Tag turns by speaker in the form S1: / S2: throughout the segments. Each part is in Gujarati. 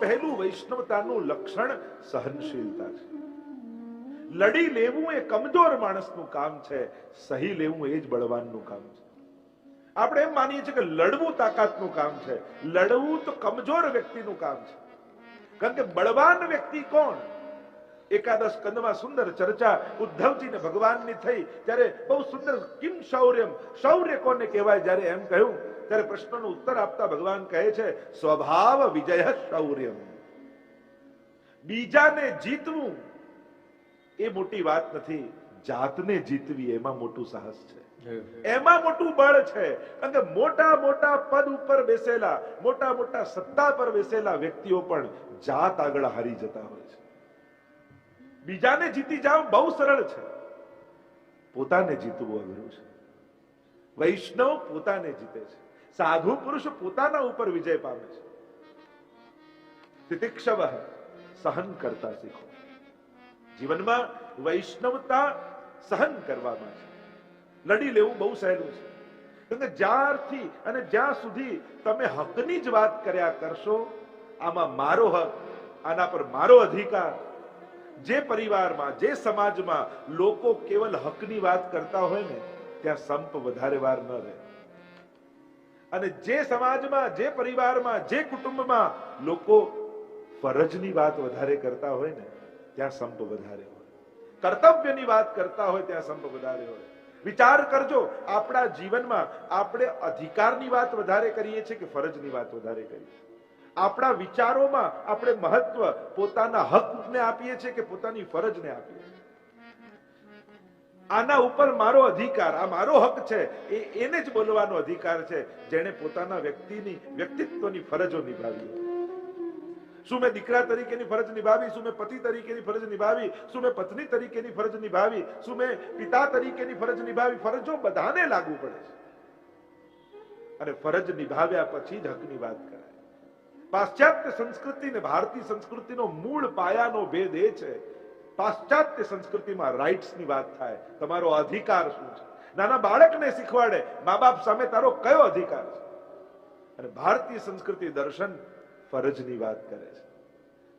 S1: પહેલું વૈષ્ણવતાનું લક્ષણ સહનશીલતા છે. લડી લેવું એ કમજોર માણસનું કામ છે, સહી લેવું એ જ બળવાનનું કામ છે. આપણે એમ માનીએ છીએ કે લડવું તાકાતનું કામ છે. લડવું તો કમજોર વ્યક્તિનું કામ છે. કારણ કે બળવાન વ્યક્તિ કોણ? એકાદશ કંદમાં સુંદર ચર્ચા ઉદ્ધવજીને ભગવાનની થઈ. ત્યારે બહુ સુંદર કિમ શૌર્યમ? શૌર્ય કોને કહેવાય? જ્યારે એમ કહ્યું, ત્યારે પ્રશ્નનો ઉત્તર આપતા ભગવાન કહે છે, સ્વભાવ વિજય શૌર્યમ. બીજાને જીતવું એ મોટી વાત નથી. જાતને જીતવી એમાં મોટું સાહસ છે. એમાં મોટું બળ છે. કારણ કે મોટા મોટા પદ ઉપર બેસેલા, મોટા મોટા સત્તા પર બેસેલા વ્યક્તિઓ પણ જાત આગળ હારી જતા હોય છે. બીજાને જીતી જાવ બહુ સરળ છે. પોતાને જીતવું અઘરું છે. વૈષ્ણવ પોતાને જીતે છે. સાધુ પુરુષ પોતાના ઉપર વિજય પામે છે. તિતિક્ષવ સહન કરતા શીખો. જીવનમાં વૈષ્ણવતા સહન કરવામાં છે. લડી લેવું બહુ સહેલું છે. કારણ કે જ્યારથી અને જ્યાં સુધી તમે હકની જ વાત કર્યા કરશો, આમાં મારો હક, આના પર મારો અધિકાર જે પરિવારમાં, જે સમાજમાં લોકો કેવલ હકની વાત કરતા હોય ને, ત્યાં સંપ વધારે વાર ન રહે. અને જે સમાજમાં, જે પરિવારમાં, જે કુટુંબમાં લોકો ફરજની વાત વધારે કરતા હોય ને, ત્યાં સંપ વધારે હોય. કર્તવ્યની વાત કરતા હોય, ત્યાં સંપ વધારે હોય. વિચાર કરજો, આપણા જીવનમાં આપણે અધિકારની વાત વધારે કરીએ છીએ કે ફરજની વાત વધારે કરીએ છીએ? આપણા વિચારોમાં આપણે મહત્વ પોતાના હકને આપીએ છીએ કે પોતાની ફરજને આપીએ આના ઉપર મારો અધિકાર, આ મારો હક છે, એ એને જ બોલવાનો અધિકાર છે, જેણે પોતાના વ્યક્તિની, વ્યક્તિત્વની ફરજો નિભાવી શું મેં દીકરા તરીકેની ફરજ નિભાવી, શું મેં પતિ તરીકેની ફરજ નિભાવી, શું મેં પત્ની તરીકેની ફરજ નિભાવી, શું મેં પિતા તરીકેની ફરજ નિભાવી, ફરજો બધાને લાગુ પડે છે. અને ફરજ નિભાવ્યા પછી જ હકની વાત કરાય પાશ્ચાત્ય સંસ્કૃતિ ને ભારતીય સંસ્કૃતિનો મૂળ પાયાનો ભેદ એ છે. પાશ્ચાત્ય સંસ્કૃતિમાં રાઇટ્સની વાત થાય. તમારો અધિકાર શું છે? નાના બાળકને શીખવાડે. મા બાપ સામે તારો કયો અધિકાર છે? અને ભારતીય સંસ્કૃતિ દર્શન ફરજની વાત કરે છે.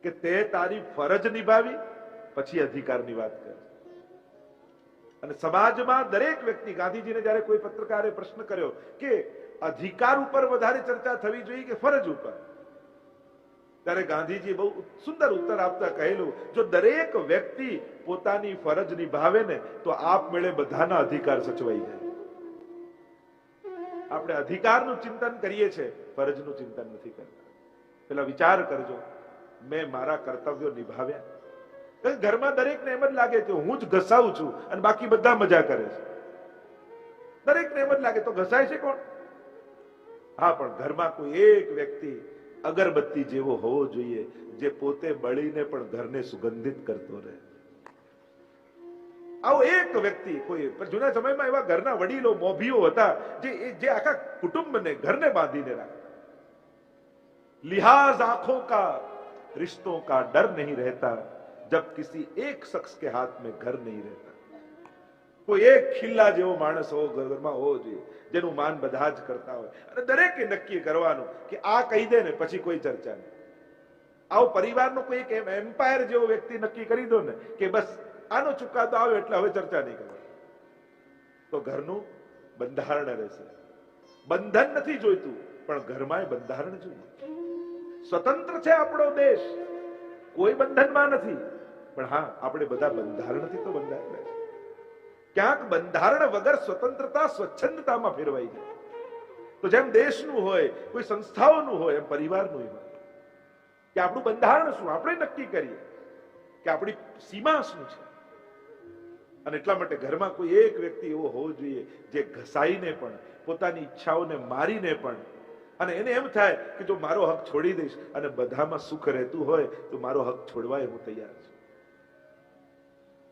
S1: કે તે તારી ફરજ નિભાવી, પછી અધિકારની વાત કરે અને સમાજમાં દરેક વ્યક્તિ, ગાંધીજીને જ્યારે કોઈ પત્રકારે પ્રશ્ન કર્યો કે અધિકાર ઉપર વધારે ચર્ચા થવી જોઈએ કે ફરજ ઉપર? ત્યારે ગાંધીજી બહુ સુંદર ઉત્તર આપતા કહેલું, જો દરેક વ્યક્તિ પોતાની ફરજ નિભાવે ને, તો આપમેળે બધાના અધિકાર સચવાઈ જાય. આપણે અધિકારનું ચિંતન કરીએ છીએ, ફરજનું ચિંતન નથી કરતા. પેલા વિચાર કરજો, મેં મારા કર્તવ્યો નિભાવ્યા. ઘરમાં દરેકને એમ જ લાગે કે હું જ ઘસાવું છું અને બાકી બધા મજા કરે છે. દરેકને એમ જ લાગે, તો ઘસાય છે કોણ? હા, પણ ઘરમાં કોઈ એક વ્યક્તિ અગરબત્તી જેવો હોવો જોઈએ, જે પોતે બળીને પણ ઘરને સુગંધિત કરતો રહે. આવો એક વ્યક્તિ કોઈ જૂના સમયમાં એવા ઘરના વડીલો મોભીઓ હતા, જે જે આખા કુટુંબને ઘરને બાંધીને રાખતા લિહાઝ આંખો કા, રિશ્તો કા ડર નહીં રહેતા, જબ કિસી એક શખ્સ કે હાથ મેં ઘર નહીં રહેતા. કોઈ એક ખિલ્લા જેવો માણસ હોવો ઘરમાં હોવો જોઈએ, જેનું માન બધા જ કરતા હોય. અને દરેકે નક્કી કરવાનું કે આ કહી દે ને પછી કોઈ ચર્ચા નહીં. આવો પરિવારનો કોઈ એક એમ્પાયર જેવો વ્યક્તિ નક્કી કરી દો ને કે બસ આનો ચુકાદો આવ્યો એટલે હવે ચર્ચા નહીં કરવાની. તો ઘરનું બંધારણ રહેશે. બંધન નથી જોઈતું, પણ ઘરમાં બંધારણ જોઈએ. સ્વતંત્ર છે આપણો દેશ. કોઈ બંધનમાં નથી. પણ હા, આપણે બધા બંધારણથી તો બંધાયેલા છે. ક્યાંક બંધારણ વગર સ્વતંત્રતા સ્વચ્છંદતામાં ફેરવાઈ જાય. તો જેમ દેશનું હોય, કોઈ સંસ્થાઓનું હોય, એમ પરિવારનું હોય કે આપણું બંધારણ શું? આપણે નક્કી કરીએ કે આપણી સીમા શું છે? અને એટલા માટે ઘરમાં કોઈ એક વ્યક્તિ એવો હોવો જોઈએ જે ઘસાઈને પણ, પોતાની ઈચ્છાઓને મારીને પણ. અને એને એમ થાય કે જો મારો હક છોડી દઈશ અને બધામાં સુખ રહેતું હોય, તો મારો હક છોડવા હું તૈયાર છું.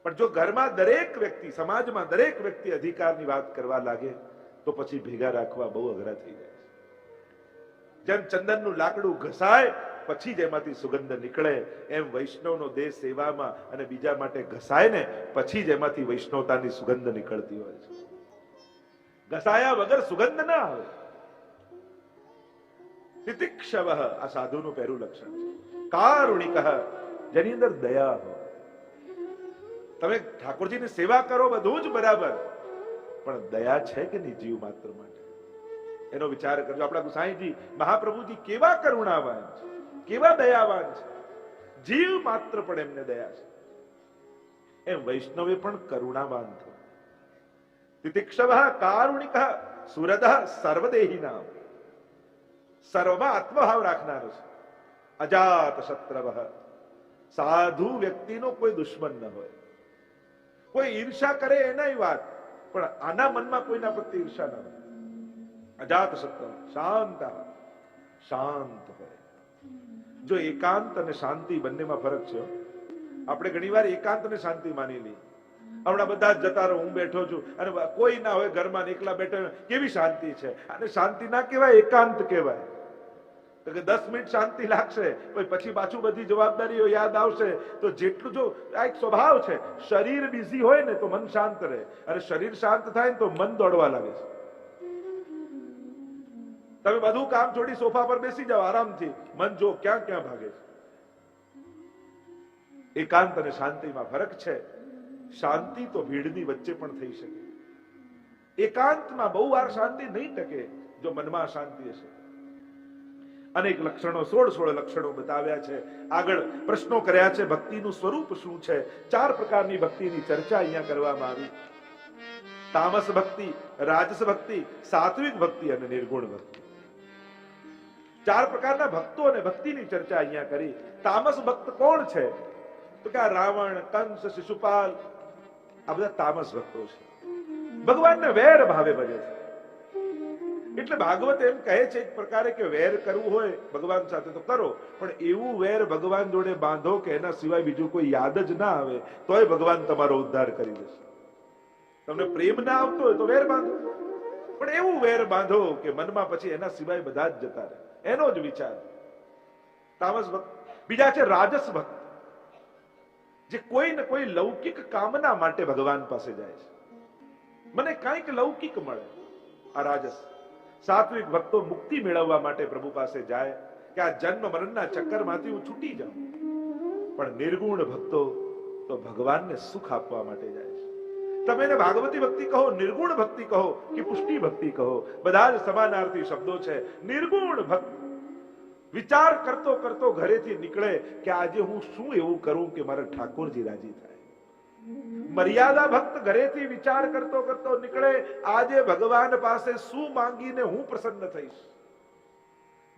S1: પણ જો ઘરમાં દરેક વ્યક્તિ, સમાજમાં દરેક વ્યક્તિ અધિકારની વાત કરવા લાગે, તો પછી ભેગા રાખવા બહુ અઘરા થઈ જાય જેમ ચંદનનું લાકડું ઘસાય, પછી જ સુગંધ નીકળે, એમ વૈષ્ણવનો દેહ સેવામાં અને બીજા માટે ઘસાય ને, પછી જ વૈષ્ણવતાની સુગંધ નીકળતી હોય છે. ઘસાયા વગર સુગંધ ના આવે. તિતિક્ષવ આ સાધુનું પહેલું લક્ષણ છે. કારુણિક, જેની અંદર દયા હોય. તમે ઠાકોરજીની સેવા કરો બધું જ બરાબર. પણ દયા છે કે નહીં જીવ માત્ર માટે? એનો વિચાર કરજો. આપણા ગુસાઈજી, મહાપ્રભુજી કેવા કરુણાવાન છે, કેવા દયાવાન છે. જીવ માત્ર પણ એમને દયા છે. એમ વૈષ્ણવે પણ કરુણાવાન થયો તિતિક્ષવ કારુણિક સુરદ સર્વદેહી નામ સર્વમાં આત્મભાવ રાખનારો છે. અજાત શત્રવ સાધુ વ્યક્તિનો કોઈ દુશ્મન ન હોય. કોઈ ઈર્ષા કરે એનાય વાત. પણ આના મનમાં કોઈના પ્રત્યે ઈર્ષા ન હોય અજાત શત્રવ શાંત શાંત હોય જો એકાંત અને શાંતિ બંનેમાં ફરક છે. આપણે ઘણીવાર એકાંત ને શાંતિ માની લઈએ. હમણાં બધા જ જતા રહો, હું બેઠો છું, અને કોઈ ના હોય ઘરમાં એકલા બેઠા કેવી શાંતિ છે? અને શાંતિ ના કહેવાય, એકાંત કહેવાય. કે દસ મિનિટ શાંતિ લાગશે, પછી પછી પાછું બધી જવાબદારીઓ યાદ આવશે. તો જેટલું જો, આ એક સ્વભાવ છે, શરીર બિઝી હોય ને તો મન શાંત રહે. અને શરીર શાંત થાય ને તો મન દોડવા લાગે છે. તમે બધું કામ છોડી સોફા પર બેસી જાઓ, આરામથી. મન જો ક્યાં ક્યાં ભાગે છે. એકાંત અને શાંતિમાં ફરક છે. શાંતિ તો ભીડની વચ્ચે પણ થઈ શકે. એકાંતમાં બહુ વાર શાંતિ નહીં ટકે, જો મનમાં શાંતિ હશે. અનેક લક્ષણો, સોળ સોળ લક્ષણો બતાવ્યા છે. આગળ પ્રશ્નો કર્યા છે, ભક્તિનું સ્વરૂપ શું છે? ચાર પ્રકારની ભક્તિની ચર્ચા અહીંયા કરવામાં આવી. તામસ ભક્તિ, રાજસ ભક્તિ, સાત્વિક ભક્તિ અને નિર્ગુણ ભક્તિ. ચાર પ્રકારના ભક્તો અને ભક્તિની ચર્ચા અહીંયા કરી. તામસ ભક્ત કોણ છે? તો કે રાવણ, કંસ, શિશુપાલ, આ બધા તામસ ભક્તો છે. ભગવાનને વેર ભાવે ભજે છે. એટલે ભાગવત એમ કહે છે એક પ્રકારે કે વેર કરવું હોય ભગવાન સાથે તો કરો, પણ એવું વેર ભગવાન જોડે બાંધો કે એના સિવાય બીજું કોઈ યાદ જ ના આવે, તોય ભગવાન તમારો ઉદ્ધાર કરી દેશે. તમને પ્રેમ ના આવતો હોય તો વેર બાંધો. પણ એવું વેર બાંધો કે મનમાં પછી એના સિવાય બધા જ જતા રહે. એનો જ વિચાર. તામસ ભક્ત. બીજા છે રાજસ ભક્ત. જે કોઈ ને કોઈ લૌકિક કામના માટે ભગવાન પાસે જાય છે. મને કાંઈક લૌકિક મળે. આ રાજસ. સાત્વિક ભક્તો મુક્તિ મેળવવા માટે પ્રભુ પાસે જાય કે આ જન્મ મરણના ચક્કરમાંથી હું છૂટી જાઉં. પણ નિર્ગુણ ભક્તો તો ભગવાનને સુખ આપવા માટે જાય છે. તમે એને ભાગવતી ભક્તિ કહો, નિર્ગુણ ભક્તિ કહો કે પુષ્ટિ ભક્તિ કહો, બધા જ સમાનાર્થી શબ્દો છે. નિર્ગુણ ભક્ત વિચાર કરતો કરતો ઘરેથી નીકળે કે આજે હું શું એવું કરું કે મારા ઠાકોરજી રાજી થાય. મર્યાદા ભક્ત ઘરેથી વિચાર કરતો કરતો નીકળે, આજે ભગવાન પાસે શું માંગીને હું પ્રસન્ન થઈશ?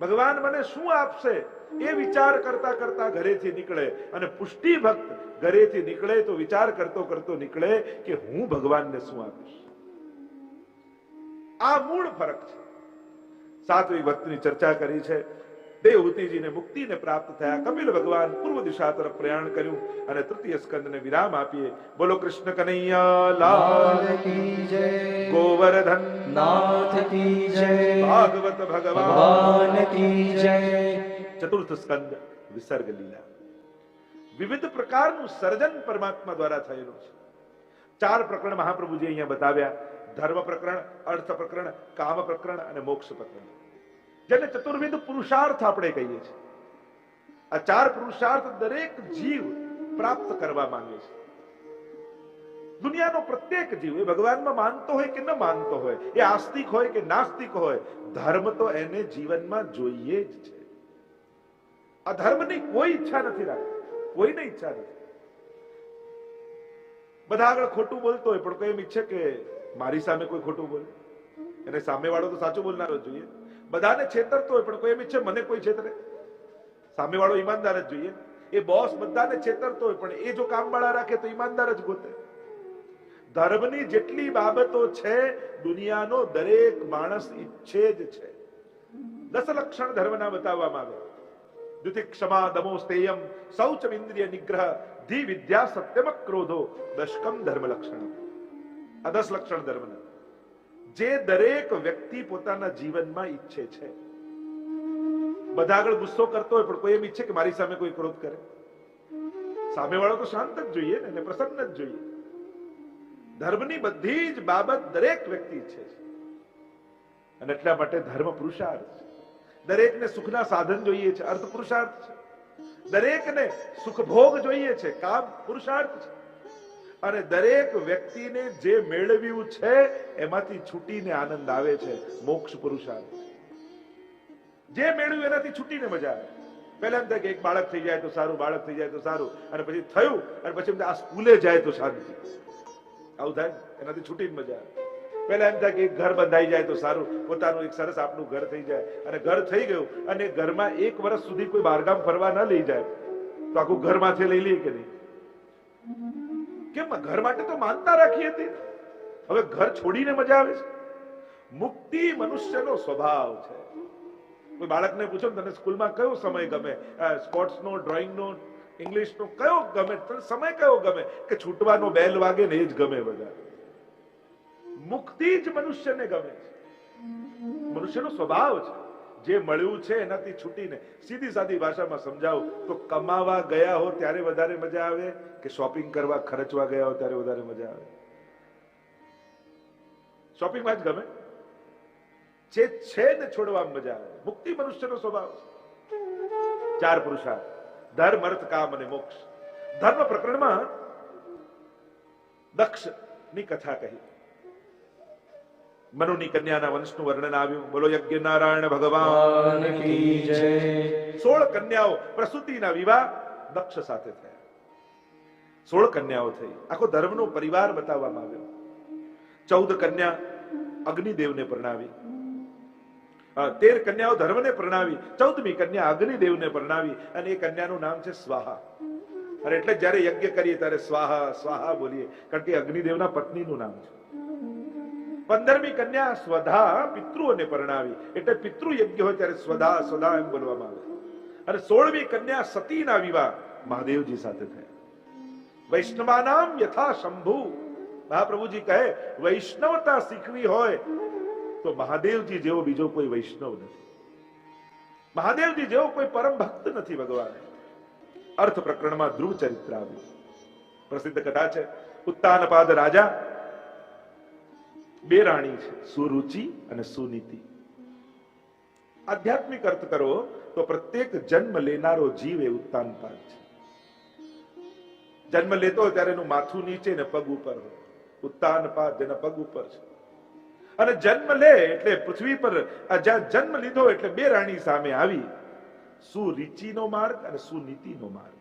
S1: ભગવાન મને શું આપશે? એ વિચાર કરતા કરતા ઘરેથી નીકળે અને પુષ્ટિ ભક્ત ઘરેથી નીકળે તો વિચાર કરતો કરતો નીકળે કે હું ભગવાનને શું આપીશ? આ મૂળ ફરક છે. સાતવી ભક્તની ચર્ચા કરી છે. દેવહૂતિજીને મુક્તિને પ્રાપ્ત થયા. કપિલ ભગવાન પૂર્વ દિશા તરફ પ્રયાણ કર્યું અને તૃતીય સ્કંદને વિરામ આપીએ. બોલો કૃષ્ણ કનૈયા લાલ
S2: કી જય.
S1: ગોવર્ધન
S2: નાથ કી જય.
S1: ભાગવત ભગવાન
S2: કી જય.
S1: ચતુર્થ સ્કંદ વિસર્ગ લીલા. વિવિધ પ્રકારનું સર્જન પરમાત્મા દ્વારા થયેલું છે. ચાર પ્રકરણ મહાપ્રભુજી અહીંયા બતાવ્યા. ધર્મ પ્રકરણ અર્થ પ્રકરણ કામ પ્રકરણ અને મોક્ષ પ્રકરણ. જેને ચતુર્વિધ પુરુષાર્થ આપણે કહીએ છીએ. આ ચાર પુરુષાર્થ દરેક જીવ પ્રાપ્ત કરવા માંગે છે. દુનિયાનો પ્રત્યેક જીવ એ ભગવાનમાં માનતો હોય કે ન માનતો હોય, એ આસ્તિક હોય કે નાસ્તિક હોય, ધર્મ તો એને જીવનમાં જોઈએ જ છે. આ ધર્મની કોઈ ઈચ્છા નથી રાખતી, કોઈને ઈચ્છા નથી. બધા આગળ ખોટું બોલતો હોય, પણ કોઈ એમ ઈચ્છે કે મારી સામે કોઈ ખોટું બોલે. એને સામેવાળો તો સાચું બોલનારો જોઈએ. બધાને છેતરતો હોય, પણ કોઈ એમ છે મને કોઈ છેતરે? સામેવાળો ઈમાનદાર જ જોઈએ. એ બોસ બધાને છેતરતો હોય, પણ એ જો કામવાળા રાખે તો ઈમાનદાર જ ગોતે. ધર્મની જેટલી બાબતો છે, દુનિયાનો દરેક માણસ ઈચ્છે જ છે. દસ લક્ષણ ધર્મના બતાવવામાં આવે. દ્યુતિ ક્ષમા દમો સ્તેયમ શૌચ ઇન્દ્રિય નિગ્રહ ધી વિદ્યા સત્યમ ક્રોધો દશકમ ધર્મ લક્ષણ આ દસ લક્ષણ ધર્મના. જે દરેક વ્યક્તિ પોતાના જીવનમાં ઈચ્છે છે. બધા આગળ ગુસ્સો કરતો હોય, પણ કોઈ એમ ઈચ્છે કે મારી સામે કોઈ ક્રોધ કરે. સામેવાળો તો શાંત જ જોઈએ ને પ્રસન્ન જ જોઈએ. ધર્મની બધી જ બાબત દરેક વ્યક્તિ ઈચ્છે છે. અને એટલા માટે ધર્મ પુરુષાર્થ છે. દરેકને સુખના સાધન જોઈએ છે, અર્થ પુરુષાર્થ છે. દરેકને સુખભોગ જોઈએ છે, કામ પુરુષાર્થ છે. અને દરેક વ્યક્તિને જે મેળવ્યું છે, એમાંથી છૂટીને આનંદ આવે છે, મોક્ષ પુરુષાર્થ. જે મેળવ્યું એનાથી છૂટીને મજા આવે. પહેલા એમ થાય કે એક બાળક થઈ જાય તો સારું, બાળક થઈ જાય તો સારું, અને પછી થયું, અને પછી આ સ્કૂલે જાય તો શાંતિ આવું થાય? એનાથી છૂટીને મજા આવે. પહેલા એમ થાય કે એક ઘર બંધાઈ જાય તો સારું, પોતાનું એક સરસ આપણું ઘર થઈ જાય. અને ઘર થઈ ગયું, અને ઘરમાં એક વર્ષ સુધી કોઈ બહારગામ ફરવા ન લઈ જાય. તો આખું ઘર માથે લઈ લઈએ કે નહીં? કેમ ઘર માટે તો માનતા રાખી હતી? હવે ઘર છોડીને મજા આવે છે? મુક્તિ મનુષ્યનો સ્વભાવ છે. બાળકને પૂછો તને સ્કૂલમાં કયો સમય ગમે? સ્પોર્ટ્સનો, ડ્રોઈંગનો, ઇંગ્લિશનો કયો ગમે? તને સમય કયો ગમે? કે છૂટવાનો બેલ વાગે ને એ જ ગમે બધા? મુક્તિ જ મનુષ્યને ગમે છે. મનુષ્યનો સ્વભાવ છે. જે મળ્યું છે એનાથી છૂટીને સીધી સાદી ભાષામાં સમજાવું, તો કમાવા ગયા હો ત્યારે વધારે મજા આવે કે શોપિંગ કરવા ખર્ચવા ગયા હો ત્યારે વધારે મજા આવે? શોપિંગમાં જ ગમે. જે છે ને છોડવામાં મજા આવે. મુક્તિ મનુષ્યનો સ્વભાવ છે. ચાર પુરુષાર્થ. ધર્મ, અર્થ, કામ અને મોક્ષ. ધર્મ પ્રકરણમાં દક્ષની કથા કહી. મનુની કન્યાના વંશનું વર્ણન આવ્યું. બોલો યજ્ઞ નારાયણ ભગવાન સોળ કન્યાઓ પ્રસૂતિના વિવાહ દક્ષ સાથે થયા. સોળ કન્યાઓ થઈ. આખો ધર્મનો પરિવાર બતાવવામાં આવ્યો. ચૌદ કન્યા અગ્નિદેવને પરણાવી. તેર કન્યાઓ ધર્મને પરણાવી. ચૌદમી કન્યા અગ્નિદેવને પરણાવી અને એ કન્યાનું નામ છે સ્વાહા. અને એટલે જ્યારે યજ્ઞ કરીએ ત્યારે સ્વાહા સ્વાહા બોલીએ. કારણ કે અગ્નિદેવના પત્નીનું નામ છે. પંદરમી કન્યા સ્વધા પિતૃઓને પરણાવી. એટલે પિતૃ યજ્ઞ હોય ત્યારે સ્વધા સ્વધા એમ બોલવામાં આવે. અને સોળમી કન્યા સતીના વિવાહ મહાદેવજી સાથે થયા. વૈષ્ણવાનામ યથા શંભુ. મહાપ્રભુજી કહે, વૈષ્ણવતા શીખવી હોય તો મહાદેવજી જેવો બીજો કોઈ વૈષ્ણવ નથી. મહાદેવજી જેવો કોઈ પરમ ભક્ત નથી ભગવાન. અર્થ પ્રકરણમાં ધ્રુવ ચરિત્ર આવ્યું. પ્રસિદ્ધ કથા છે, ઉત્તાનપાદ રાજા બે રાણી છે, સુરુચિ અને સુનીતિ. આધ્યાત્મિક અર્થ કરો તો પ્રત્યેક જન્મ લેનારો જીવ એ ઉત્તાનપાદ છે. જન્મ લેતો હોય ત્યારે એનું માથું નીચે ને પગ ઉપર હોય. ઉત્તાનપાદ જેના પગ ઉપર છે. અને જન્મ લે એટલે પૃથ્વી પર જ્યાં જન્મ લીધો એટલે બે રાણી સામે આવી. સુરીચિનો માર્ગ અને સુનીતિનો માર્ગ.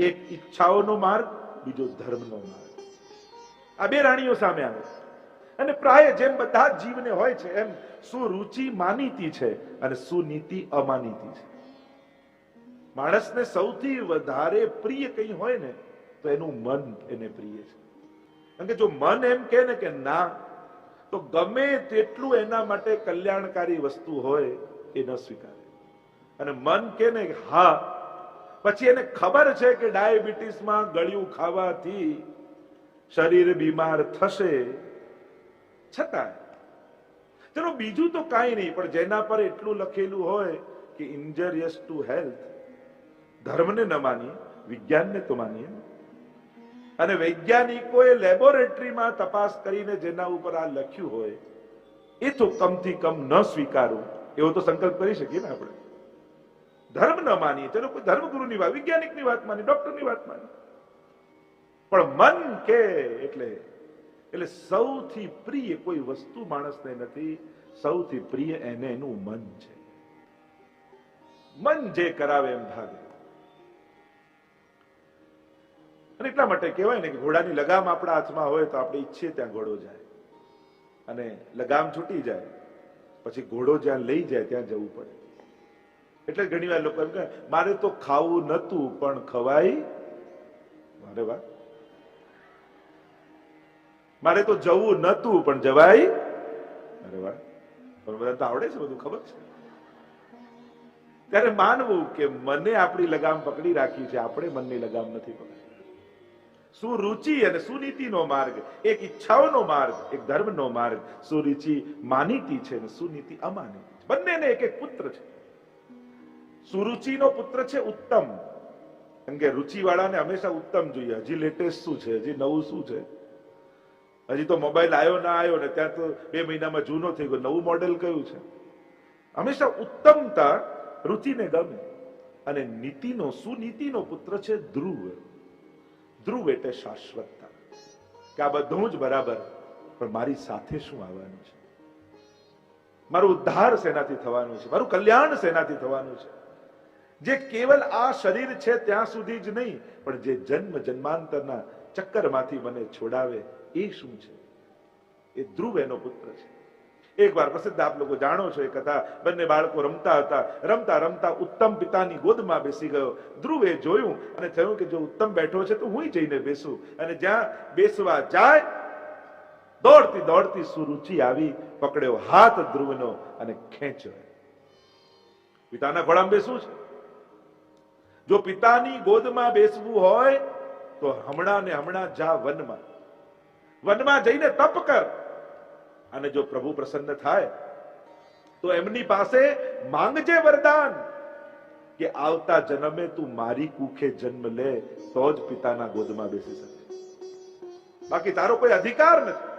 S1: એક ઈચ્છાઓનો માર્ગ, બીજો ધર્મનો માર્ગ. આ બે રાણીઓ સામે આવે. અને પ્રાય જેમ બધા જીવને હોય છે, એમ સુરુચિ માનીતી છે અને સુનીતિ અમાનીતી છે. માણસને સૌથી વધારે પ્રિય કંઈ હોય ને, તો એનું મન એને પ્રિય છે. કારણ કે જો મન એમ કહે ને કે ના, તો ગમે તેટલું એના માટે કલ્યાણકારી વસ્તુ હોય, એ ન સ્વીકારે. અને મન કે ને હા, પછી એને ખબર છે કે ડાયાબિટીસમાં ગળ્યું ખાવાથી શરીર બીમાર થશે છતાં ચલો બીજું તો કાંઈ નહીં, પણ જેના પર એટલું લખેલું હોય કે ઇન્જરિયસ ટુ હેલ્થ ધર્મને ન માનીએ, વિજ્ઞાનને તો માનીએ. અને વૈજ્ઞાનિકોએ લેબોરેટરીમાં તપાસ કરીને જેના ઉપર આ લખ્યું હોય, એ તો કમથી કમ ન સ્વીકારવું એવો તો સંકલ્પ કરી શકીએ ને આપણે. ધર્મ ન માનીએ, ચલો કોઈ ધર્મગુરુની વાત, વૈજ્ઞાનિકની વાત માની ડોક્ટરની વાત માની. પણ મન કે એટલે એટલે સૌથી પ્રિય કોઈ વસ્તુ માણસને નથી, સૌથી પ્રિય એને એનું મન છે. મન જે કરાવે એમ ભાગે. અને એટલા માટે કહેવાય ને કે ઘોડાની લગામ આપણા હાથમાં હોય તો આપણે ઈચ્છીએ ત્યાં ઘોડો જાય. અને લગામ છૂટી જાય. પછી ઘોડો જ્યાં લઈ જાય ત્યાં જવું પડે. એટલે ઘણી વાર લોકો એમ કહે, મારે તો ખાવું નતું પણ ખવાય. મારે વાત મારે તો જવું નતું, પણ જવાય. અરે વાહ. પણ બધા તો આવડે છે બધું, ખબર છે? ત્યારે માનવું કે મને આપણી લગામ પકડી રાખી છે, આપણે મનની લગામ નથી પકડી. સુરુચિ અને સુનીતિનો માર્ગ? એક ઈચ્છાઓનો માર્ગ, એક ધર્મનો માર્ગ. સુરુચિ માનીતી છે અને સુનીતિ અમાનીતી? છે બંનેને એક એક પુત્ર છે. સુરુચિનો પુત્ર છે? ઉત્તમ. કેમ કે રુચિવાળાને હંમેશા ઉત્તમ જોઈએ. હજી લેટેસ્ટ શું છે? હજી નવું શું છે? હજી તો મોબાઈલ આવ્યો ના આવ્યો ને ત્યાં તો બે મહિનામાં જૂનો થઈ ગયો. નવું મોડેલ કયું છે? હંમેશા ઉત્તમતા રુચિને ગમે. અને નીતિનો, સુનીતિનો પુત્ર છે ધ્રુવ. ધ્રુવ એટલે શાશ્વતતા. કે આ બધું જ બરાબર. પણ મારી સાથે શું આવવાનું છે? મારું ઉદ્ધાર સેનાથી થવાનું છે. મારું કલ્યાણ સેનાથી થવાનું છે. જે કેવલ આ શરીર છે ત્યાં સુધી જ નહીં, પણ જે જન્મ જન્માંતરના ચક્કરમાંથી મને છોડાવે એ શું છે? એ ધ્રુવ એનો પુત્ર છે. એકવાર પ્રસિદ્ધ આપ લોકો જાણો છો એ કથા, બંને બાળકો રમતા હતા. રમતા રમતા ઉત્તમ પિતાની ગોદમાં બેસી ગયો. ધ્રુવે જોયું અને થયું કે જો ઉત્તમ બેઠો છે તો હું જઈને બેસું. અને જ્યાં બેસવા જાય, દોડતી દોડતી સુરુચિ આવી, પકડ્યો હાથ ધ્રુવનો અને ખેંચ્યો. પિતાના ખોળામાં બેસવું છે. જો પિતાની ગોદમાં બેસવું હોય, તો હમણાં ને હમણાં જા વનમાં. વનમાં જઈને તપ કર. અને જો પ્રભુ પ્રસન્ન થાય, તો એમની પાસે માંગજે વરદાન કે આવતા જન્મે તું મારી કુખે જન્મ લે, તો જ પિતાના ગોદમાં બેસી શકે. બાકી તારો કોઈ અધિકાર નથી.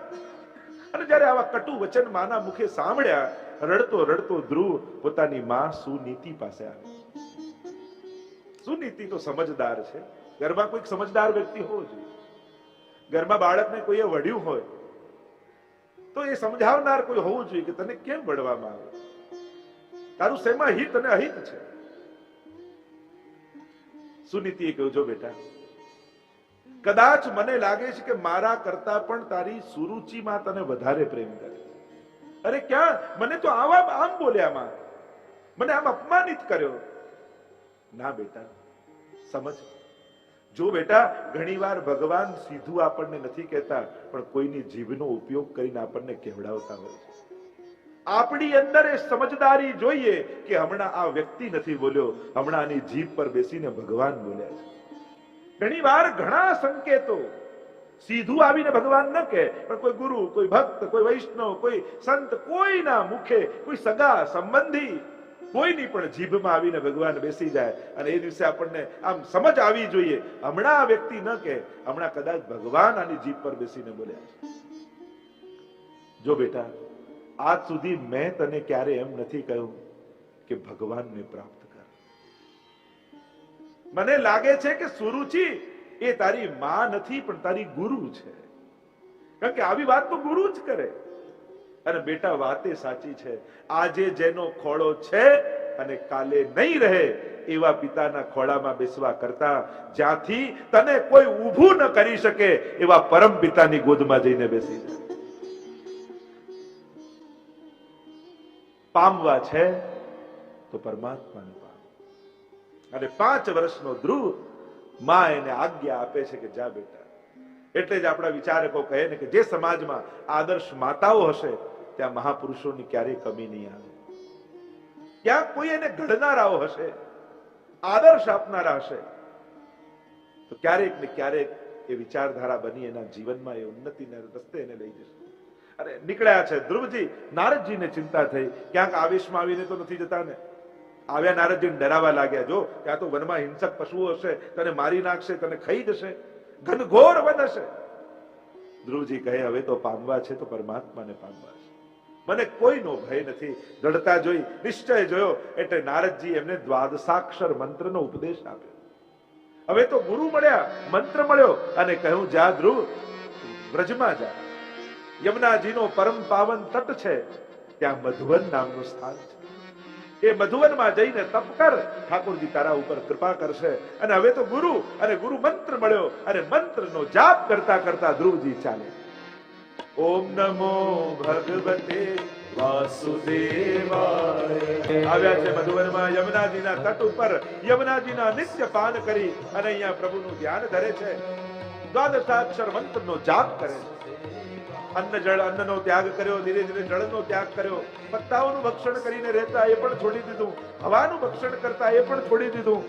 S1: અને જ્યારે આવા કટુ વચન માના મુખે સાંભળ્યા, રડતો રડતો ધ્રુવ પોતાની માં સુનીતિ પાસે આવે. સુનીતિ તો સમજદાર છે. ઘરમાં કોઈક સમજદાર વ્યક્તિ હોવો જોઈએ. ઘરમાં બાળકને કોઈએ વઢ્યું હોય, તો એ સમજાવનાર કોઈ હોવું જોઈએ કે તને કેમ વડવામાં આવે? તારું શેમાં હિત અને અહિત છે? સુનીતિએ કહ્યું, જો બેટા, કદાચ મને લાગે છે કે મારા કરતા પણ તારી સુરુચિમાં તને વધારે પ્રેમ કરે અરે ક્યાં? મને તો આવા આમ બોલ્યા માં. મને આમ અપમાનિત કર્યો. ના બેટા, સમજ. જો બેટા, ઘણીવાર ભગવાન સીધું આપણને નથી કહેતા, પણ કોઈની જીભનો ઉપયોગ કરીને આપણને કહેવડાવતા હોય છે. આપણી અંદર એ સમજદારી જોઈએ કે હમણાં આ વ્યક્તિ નથી બોલ્યો, હમણાં આની જીભ પર બેસીને ભગવાન બોલ્યા છે. ઘણીવાર ઘણા સંકેતો સીધું આવીને ભગવાન ન કહે, પણ કોઈ ગુરુ, કોઈ ભક્ત, કોઈ વૈષ્ણવ, કોઈ સંત, કોઈના મુખે કોઈ સગા, સંબંધી કોઈની પણ જીભમાં આવીને ભગવાન બેસી જાય અને એ દિવસે આપણને આમ સમજ આવી જોઈએ. હમણાં આ વ્યક્તિ ન કે હમણાં કદાચ ભગવાન આની જીભ પર બેસીને બોલ્યા છે. જો બેટા, આજ સુધી મેં તને ક્યારે એમ નથી કહ્યું કે ભગવાનને પ્રાપ્ત કર. મને લાગે છે કે સુરુચિ એ તારી માં નથી, પણ તારી ગુરુ છે. કારણ કે આવી વાત તો ગુરુ જ કરે. અને બેટા, વાતે સાચી છે. આજે જેનો ખોળો છે અને કાલે નહીં રહે, એવા પિતાના ખોળામાં બેસવા કરતા જ્યાંથી તને કોઈ ઊભું ન કરી શકે, એવા પરમ પિતાની ગોદમાં જઈને બેસી. પામવા છે તો પરમાત્માને પામ. અને પાંચ વર્ષનો ધ્રુવમાં એને આજ્ઞા આપે છે કે જા બેટા. એટલે જ આપણા વિચારકો કહે ને કે જે સમાજમાં આદર્શ માતાઓ હશે ત્યાં મહાપુરુષોની ક્યારેય કમી નહીં આવે. ક્યાંક કોઈ એને ઘડનારાઓ હશે, આદર્શ આપનારા હશે, તો ક્યારેક ને ક્યારેક એ વિચારધારા બની એના જીવનમાં એ ઉન્નતિના રસ્તે એને લઈ જશે. અરે, નીકળ્યા છે. ધ્રુવજી, નારદજીને ચિંતા થઈ. ક્યાંક આવેશમાં આવીને તો નથી જતા ને? આવ્યા નારદજીને ડરાવા લાગ્યા. જો, ત્યાં તો વનમાં હિંસક પશુઓ હશે, તને મારી નાખશે, તને ખાઈ જશે, ઘનઘોર વન હશે ધ્રુવજી કહે, હવે તો પામવા છે, તો પરમાત્માને પામવા છે. મને કોઈનો ભય નથી. દડતા જોઈ, નિશ્ચય જોયો, એટલે નારદજી એમને દ્વાદશાક્ષર મંત્રનો ઉપદેશ આપ્યો. હવે તો ગુરુ મળ્યા, મંત્ર મળ્યો અને કહ્યું, જા ધ્રુવ, વ્રજમાં જા. યમુનાજીનો પરમ પાવન તટ છે, ત્યાં મધુવન નામનું સ્થાન છે. એ મધુવનમાં જઈને તપ કર, ઠાકોરજી તારા ઉપર કૃપા કરશે. અને હવે તો ગુરુ અને ગુરુ મંત્ર મળ્યો અને મંત્રનો જાપ કરતા કરતા ધ્રુવજી ચાલે ઓમ નમો ભગવતે આવ્યા છે મધુવનમાં યમુનાજીના તટ ઉપર. યમુનાજીના નિત્ય પાન કરી અને અહીંયા પ્રભુનું ધ્યાન ધરે છે. દ્વાદશાક્ષર મંત્રનો જાપ કરે છે. અન્ન જળ અન્નનો ત્યાગ કર્યો, ધીરે ધીરે જળનો ત્યાગ કર્યો. પત્તાઓનું ભક્ષણ કરીને રહેતા એ પણ છોડી દીધું. હવાનું ભક્ષણ કરતા એ પણ છોડી દીધું.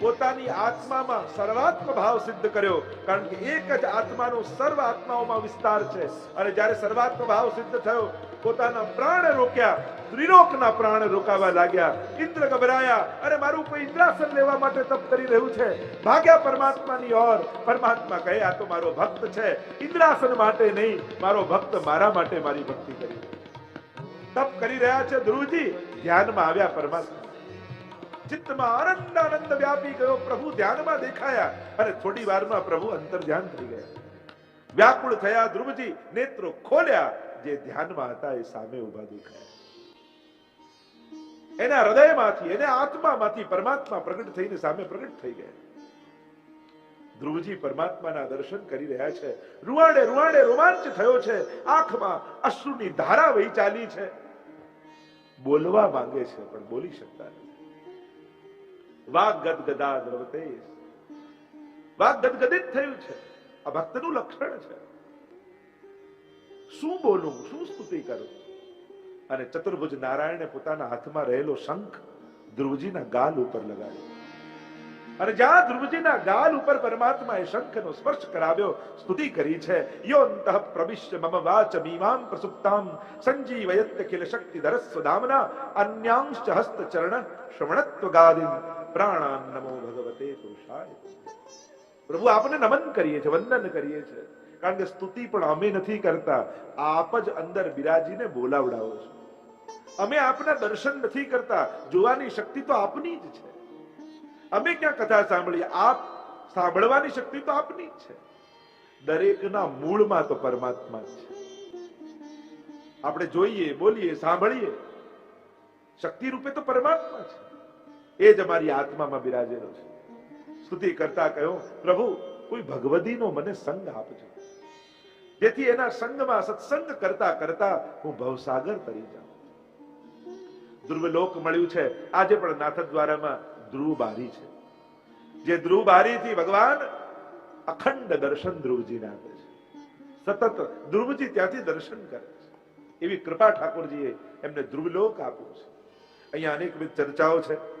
S1: પોતાની આત્મામાં સર્વાત્મ ભાવ સિદ્ધ કર્યો, કારણ કે એક જ આત્માનો સર્વ આત્માઓમાં વિસ્તાર છે. અને જ્યારે સર્વાત્મ ભાવ સિદ્ધ થયો, પોતાના પ્રાણ રોક્યા, ત્રિલોકના પ્રાણ રોકાવા લાગ્યા. ઇન્દ્ર ગભરાયા અને મારું કોઈ ઇન્દ્રાસન લેવા માટે તપ કરી રહ્યું છે? ભાગ્યા પરમાત્માની ઓર. પરમાત્મા કહે, આ તો મારો ભક્ત છે. ઇન્દ્રાસન માટે નહીં, મારો ભક્ત મારા માટે મારી ભક્તિ કરી. તપ કરી રહ્યા છે ધ્રુવજી. ધ્યાનમાં આવ્યા પરમાત્મા. ચિત્તમાં આનંદ આનંદ વ્યાપી ગયો. પ્રભુ ધ્યાનમાં દેખાયા અને થોડી વારમાં પ્રભુ અંતર ધ્યાન થઈ ગયા. વ્યાકુળ થયા ધ્રુવજી નેત્રો ખોલ્યા. જે ધ્યાનમાં હતા એ સામે ઊભા દેખાયા. એના હૃદયમાંથી, એના આત્મામાંથી પરમાત્મા પ્રગટ થઈને સામે પ્રગટ થઈ ગયા. ધ્રુવજી પરમાત્માના દર્શન કરી રહ્યા છે. રૂવાડે રૂવાડે રોમાંચ થયો છે. આંખમાં અશ્રુની ધારા વહી ચાલી છે. બોલવા માંગે છે, પણ બોલી શકતા નથી. વાગ ગદગદા દ્રવતે વાગ ગદગદિત થયું છે. આ ભક્તનું લક્ષણ છે. શું બોલું? શું સ્તુતિ કરું? અને ચતુર્ભુજ નારાયણે પોતાના હાથમાં રહેલો શંખ ધ્રુવજીના ગાલ ઉપર લગાવ્યો અને જ્યાં ધ્રુવજીના ગાલ ઉપર પરમાત્માએ શંખનો સ્પર્શ કરાવ્યો, સ્તુતિ કરી છે યોંત પ્રવિશ્ય મમ વાચ મીમાં પ્રસુપ્તામ સંજીવયત્ય કિલ શક્તિધર સ્વધામના અન્યાંશ હસ્ત ચરણ શ્રવણત્વ ગાદિન પ્રાણાન નમો ભગવતે પુરુષાય. પ્રભુ, આપને નમન કરીએ છીએ, વંદન કરીએ છીએ. કારણ કે સ્તુતિ પણ અમે નથી કરતા. આપ જ અંદર બિરાજીને બોલાવડાવો છો. અમે આપના દર્શન નથી કરતા. જોવાની શક્તિ તો આપની જ છે. અમે ક્યાં કથા સાંભળીએ? આપ સાંભળવાની શક્તિ તો આપની જ છે. દરેકના મૂળમાં તો પરમાત્મા જ છે. આપણે જોઈએ, બોલીએ, સાંભળીએ. શક્તિ રૂપે તો પરમાત્મા છે. એ જ અમારી આત્મામાં બિરાજેલો છે. સ્તુતિ કરતા કહ્યું, પ્રભુ, કોઈ ભગવદીનો મને સંગ આપજો. જેથી એના સંગમાં સત્સંગ કરતા કરતા હું ભવસાગર તરી જાઉં. ધ્રુવલોક મળ્યું છે. આજે પણ નાથ દ્વારામાં ધ્રુવ બારી છે. જે ધ્રુવ બારીથી ભગવાન અખંડ દર્શન ધ્રુવજીને આપે છે. સતત ધ્રુવજી ત્યાંથી દર્શન કરે છે. એવી કૃપા ઠાકોરજીએ એમને ધ્રુવલોક આપ્યું છે. અહીંયા અનેકવિધ ચર્ચાઓ છે.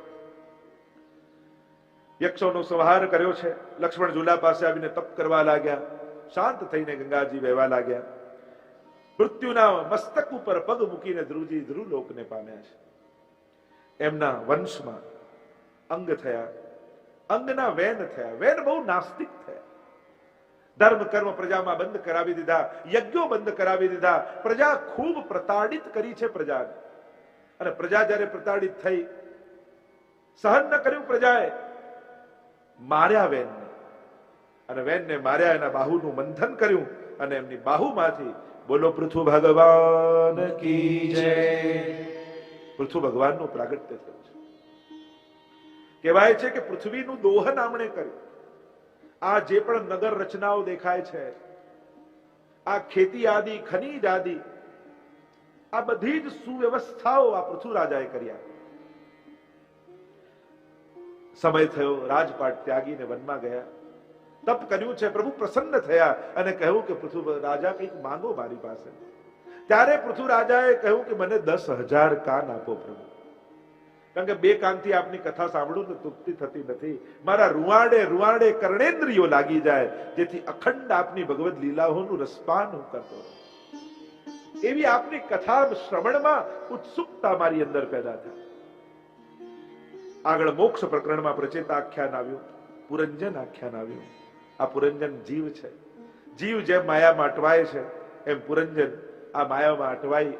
S1: યક્ષોનો સંહાર કર્યો છે. લક્ષ્મણ ઝુલા પાસે આવીને તપ કરવા લાગ્યા. શાંત થઈને ગંગાજી વહેવા લાગ્યા. મૃત્યુના મસ્તક ઉપર પગ મૂકીને ધ્રુવજી લોકને પામ્યા છે. એમના વંશમાં અંગ થયા. અંગના વેન થયા. વેન બહુ નાસ્તિક થયા. ધર્મ, કર્મ, પ્રજામાં બંધ કરાવી દીધા. યજ્ઞો બંધ કરાવી દીધા. પ્રજા ખૂબ પ્રતાડિત કરી છે પ્રજાને. અને પ્રજા જ્યારે પ્રતાડિત થઈ, સહન ન કર્યું પ્રજાએ માર્યા વેનને. અને વેનને માર્યા એના બાહુનું મંથન કર્યું અને એમની બાહુમાંથી બોલો પૃથુ ભગવાન
S2: કી જય.
S1: પૃથુ ભગવાનનું પ્રાગટ્ય થયું છે. કહેવાય છે કે પૃથ્વીનું દોહન આમણે કર્યું. આ જે પણ નગર રચનાઓ દેખાય છે, આ ખેતી આદિ, ખનીજ આદિ, આ બધી જ સુવ્યવસ્થાઓ આ પૃથ્વીરાજાએ કર્યા. સમય થયો, રાજપાટ ત્યાગીને વનમાં ગયા. તપ કર્યું છે, પ્રભુ પ્રસન્ન થયા અને કહ્યું કે પૃથ્વી રાજા કંઈક માંગો મારી પાસે. ત્યારે પૃથ્વી રાજાએ કહ્યું કે મને દસ હજાર કાન આપો પ્રભુ. કારણ કે બે કાનથી આપની કથા સાંભળું ને તૃપ્તિ થતી નથી. મારા રૂવાડે રૂવાડે કર્ણેન્દ્રિયો લાગી જાય, જેથી અખંડ આપની ભગવદ લીલાઓનું રસપાન હું કરતો એવી આપની કથા શ્રવણમાં ઉત્સુકતા મારી અંદર પેદા થાય. આગળ મોક્ષ પ્રકરણમાં પ્રચેતા આખ્યાન આવ્યું, પુરંજન આખ્યાન આવ્યું. આ પુરંજન જીવ છે. જીવ જેમ માયામાં અટવાય છે, એમ પુરંજન આ માયામાં અટવાઈ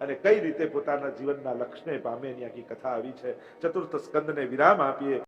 S1: અને કઈ રીતે પોતાના જીવનના લક્ષ્યને પામે એની આખી કથા આવી છે. ચતુર્થ સ્કંદને વિરામ આપીએ.